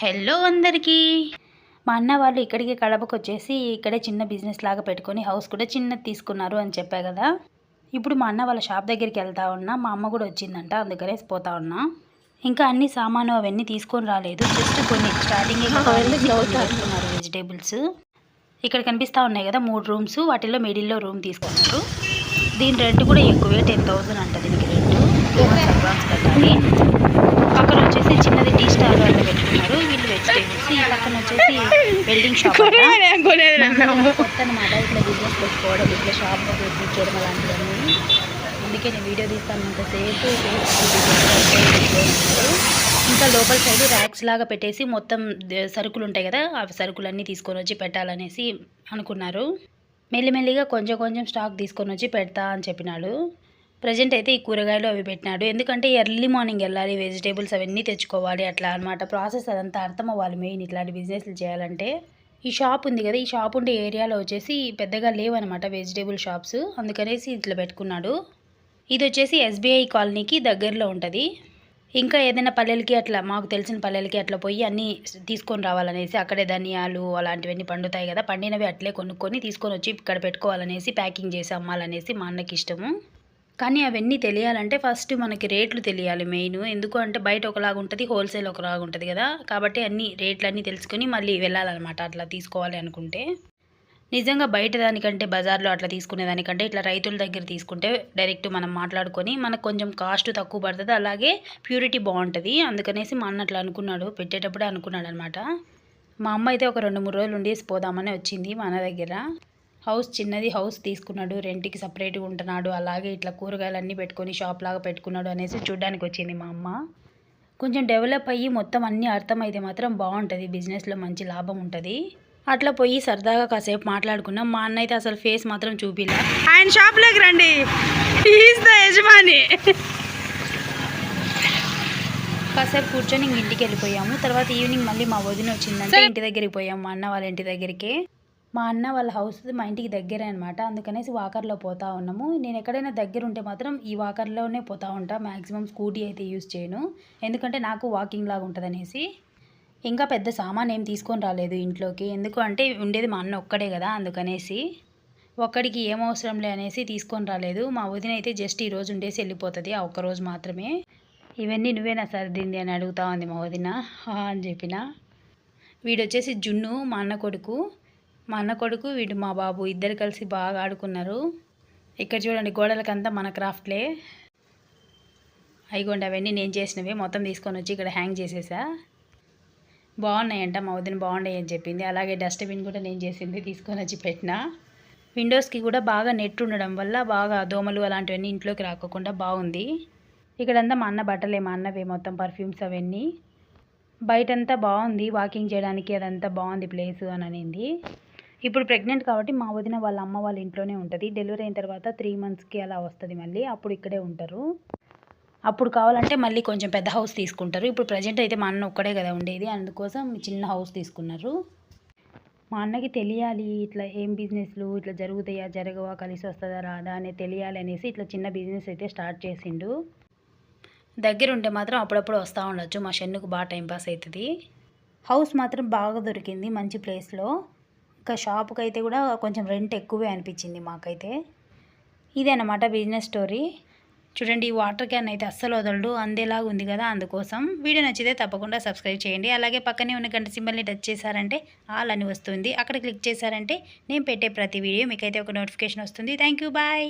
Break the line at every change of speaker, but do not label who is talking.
Hello అందరికీ. మా అన్న వాళ్ళు ఇక్కడికి కడపకు వచ్చేసి ఇక్కడే చిన్న బిజినెస్ లాగా పెట్టుకొని హౌస్ కూడా చిన్నది తీసుకున్నారు అని చెప్పా కదా. ఇప్పుడు మా అన్న వాళ్ళ షాప్ దగ్గరికి వెళ్తా ఉన్నా మా అమ్మ కూడా వచ్చిందంట అందుకనే పోతా ఉన్నా. ఇంకా అన్ని సామాను అవన్నీ తీసుకొని రాలేదు జస్ట్ కొన్ని స్టార్టింగ్ తీసుకున్నారు వెజిటేబుల్స్ ఇక్కడ కనిపిస్తూ ఉన్నాయి కదా మూడు రూమ్స్ వాటిల్లో మిడిల్లో రూమ్ తీసుకున్నారు. దీని రెంట్ కూడా ఎక్కువే టెన్ థౌసండ్ అంట దీనికి రెంట్ అడ్వాన్స్ కట్టాలి. వచ్చేసి చిన్నది టీ స్టాల్ అట్లా పెట్టుకున్నారు. వీళ్ళు వెజిటేబుల్స్ ఈ పక్కన వచ్చేసి వెల్డింగ్ షాప్ కొత్త అనమాట ఇట్లా బిజినెస్ పెట్టుకోవడం ఇట్లా షాప్ చేయడం అలాంటివన్నీ. అందుకే నేను వీడియో తీస్తానంతసేపు ఇంకా లోపల సైడ్ ర్యాక్స్ లాగా పెట్టేసి మొత్తం సరుకులు ఉంటాయి కదా ఆ సరుకులన్నీ తీసుకొని వచ్చి పెట్టాలనేసి అనుకున్నారు. మెల్లిమెల్లిగా కొంచెం కొంచెం స్టాక్ తీసుకొని వచ్చి పెడతా అని చెప్పినాడు. ప్రజెంట్ అయితే ఈ కూరగాయలు అవి పెట్టినాడు. ఎందుకంటే ఎర్లీ మార్నింగ్ వెళ్ళాలి వెజిటేబుల్స్ అవన్నీ తెచ్చుకోవాలి అట్లా అన్నమాట. ప్రాసెస్ అదంతా అర్థం అవ్వాలి మెయిన్ ఇట్లాంటి బిజినెస్లు చేయాలంటే. ఈ షాప్ ఉంది కదా ఈ షాప్ ఉండే ఏరియాలో వచ్చేసి పెద్దగా లేవనమాట వెజిటేబుల్ షాప్స్. అందుకనేసి ఇట్లా పెట్టుకున్నాడు. ఇది వచ్చేసి ఎస్బీఐ కాలనీకి దగ్గరలో ఉంటుంది. ఇంకా ఏదైనా పల్లెలకి అట్లా మాకు తెలిసిన పల్లెలకి అట్లా పోయి అన్నీ తీసుకొని రావాలనేసి అక్కడే ధనియాలు అలాంటివన్నీ పండుతాయి కదా పండినవి అట్లే కొనుక్కొని తీసుకొని వచ్చి ఇక్కడ పెట్టుకోవాలనేసి ప్యాకింగ్ చేసి అమ్మాలనేసి మా అన్నకి ఇష్టము. కానీ అవన్నీ తెలియాలంటే ఫస్ట్ మనకి రేట్లు తెలియాలి మెయిన్. ఎందుకు అంటే బయట ఒకలాగా ఉంటుంది హోల్సేల్ ఒకలాగా ఉంటుంది కదా. కాబట్టి అన్ని రేట్లు అన్నీ తెలుసుకొని మళ్ళీ వెళ్ళాలన్నమాట అట్లా తీసుకోవాలి అనుకుంటే. నిజంగా బయట దానికంటే బజార్లో అట్లా తీసుకునే దానికంటే ఇట్లా రైతుల దగ్గర తీసుకుంటే డైరెక్ట్ మనం మాట్లాడుకొని మనకు కొంచెం కాస్ట్ తక్కువ పడుతుంది. అలాగే ప్యూరిటీ బాగుంటుంది. అందుకనేసి మా అన్న అట్లా అనుకున్నాడు. పెట్టేటప్పుడే అనుకున్నాడు అనమాట మా అమ్మ అయితే ఒక రెండు మూడు రోజులు ఉండేసి పోదామని వచ్చింది మా అన్న దగ్గర. హౌస్ చిన్నది హౌస్ తీసుకున్నాడు రెంట్కి సపరేట్గా ఉంటున్నాడు అలాగే ఇట్లా కూరగాయలు అన్నీ పెట్టుకొని షాప్ లాగా పెట్టుకున్నాడు అనేసి చూడ్డానికి వచ్చింది మా అమ్మ. కొంచెం డెవలప్ అయ్యి మొత్తం అన్నీ అర్థమైతే మాత్రం బాగుంటుంది బిజినెస్లో మంచి లాభం ఉంటుంది. అట్లా పోయి సరదాగా కాసేపు మాట్లాడుకున్నాం. మా అన్న అయితే అసలు ఫేస్ మాత్రం చూపిలా.
ఆయన షాప్లోకి రండి. ఈజ్ ద యజమాని.
కాసేపు కూర్చొని ఇంటికి వెళ్ళిపోయాము. తర్వాత ఈవినింగ్ మళ్ళీ మా వదిన వచ్చిందంటే ఇంటి దగ్గరికి పోయాము మా అన్న వాళ్ళ ఇంటి దగ్గరికి. మా అన్న వాళ్ళ హౌస్ మా ఇంటికి దగ్గరే అనమాట అందుకనేసి వాకర్లో పోతా ఉన్నాము. నేను ఎక్కడైనా దగ్గర ఉంటే మాత్రం ఈ వాకర్లోనే పోతా ఉంటా. మ్యాక్సిమం స్కూటీ అయితే యూస్ చేయను. ఎందుకంటే నాకు వాకింగ్ లాగా ఉంటుంది అనేసి ఇంకా పెద్ద సామాన్ ఏం తీసుకొని రాలేదు ఇంట్లోకి. ఎందుకు అంటే ఉండేది మా అన్న ఒక్కడే కదా అందుకనేసి. ఒక్కడికి ఏం అవసరంలే అనేసి తీసుకొని రాలేదు. మా వదిన అయితే జస్ట్ ఈ రోజు ఉండేసి వెళ్ళిపోతుంది. ఆ ఒక్క రోజు మాత్రమే. ఇవన్నీ నువ్వేనా సర్దింది అని అడుగుతా ఉంది మా వదిన. అని చెప్పిన. వీడొచ్చేసి జున్ను మా అన్న కొడుకు. మా అన్న కొడుకు వీడు మా బాబు ఇద్దరు కలిసి బాగా ఆడుకున్నారు. ఇక్కడ చూడండి గోడలకంతా మన క్రాఫ్ట్లే. అయిగోండి అవన్నీ నేను చేసినవి మొత్తం తీసుకొని వచ్చి ఇక్కడ హ్యాంగ్ చేసేసా. బాగున్నాయంట మా వదిన బాగున్నాయి అని చెప్పింది. అలాగే డస్ట్బిన్ కూడా నేను చేసింది తీసుకొని వచ్చి పెట్టిన. విండోస్కి కూడా బాగా నెట్ ఉండడం వల్ల బాగా దోమలు అలాంటివన్నీ ఇంట్లోకి రాకోకుండా బాగుంది. ఇక్కడంతా మా అన్న బట్టలే మా అన్నవే మొత్తం పర్ఫ్యూమ్స్ అవన్నీ. బయటంతా బాగుంది వాకింగ్ చేయడానికి అదంతా బాగుంది ప్లేస్ అని అనింది. ఇప్పుడు ప్రెగ్నెంట్ కాబట్టి మా వదిన వాళ్ళ అమ్మ వాళ్ళ ఇంట్లోనే ఉంటుంది. డెలివరీ అయిన తర్వాత త్రీ మంత్స్కి అలా వస్తుంది మళ్ళీ. అప్పుడు ఇక్కడే ఉంటారు. అప్పుడు కావాలంటే మళ్ళీ కొంచెం పెద్ద హౌస్ తీసుకుంటారు. ఇప్పుడు ప్రజెంట్ అయితే మా అన్న ఒక్కడే కదా ఉండేది. అందుకోసం చిన్న హౌస్ తీసుకున్నారు. మా అన్నకి తెలియాలి ఇట్లా ఏం బిజినెస్లు ఇట్లా జరుగుతాయా జరగవా కలిసి వస్తుందా రాదా అనేది తెలియాలి అనేసి ఇట్లా చిన్న బిజినెస్ అయితే స్టార్ట్ చేసిండు. దగ్గర ఉంటే మాత్రం అప్పుడప్పుడు వస్తూ ఉండొచ్చు. మా షెన్నుకు బాగా టైంపాస్ అవుతుంది. హౌస్ మాత్రం బాగా దొరికింది మంచి ప్లేస్లో ఇంకా షాప్కి అయితే కూడా కొంచెం రెంట్ ఎక్కువే అనిపించింది మాకైతే. ఇదేనమాట బిజినెస్ స్టోరీ. చూడండి ఈ వాటర్ క్యాన్ అయితే అస్సలు వదలడు అందేలాగా ఉంది కదా అందుకోసం. వీడియో నచ్చితే తప్పకుండా సబ్స్క్రైబ్ చేయండి. అలాగే పక్కనే ఉన్న గంట సింబల్ని టచ్ చేశారంటే ఆల్ అని వస్తుంది. అక్కడ క్లిక్ చేశారంటే నేను పెట్టే ప్రతి వీడియో మీకైతే ఒక నోటిఫికేషన్ వస్తుంది. Thank you bye.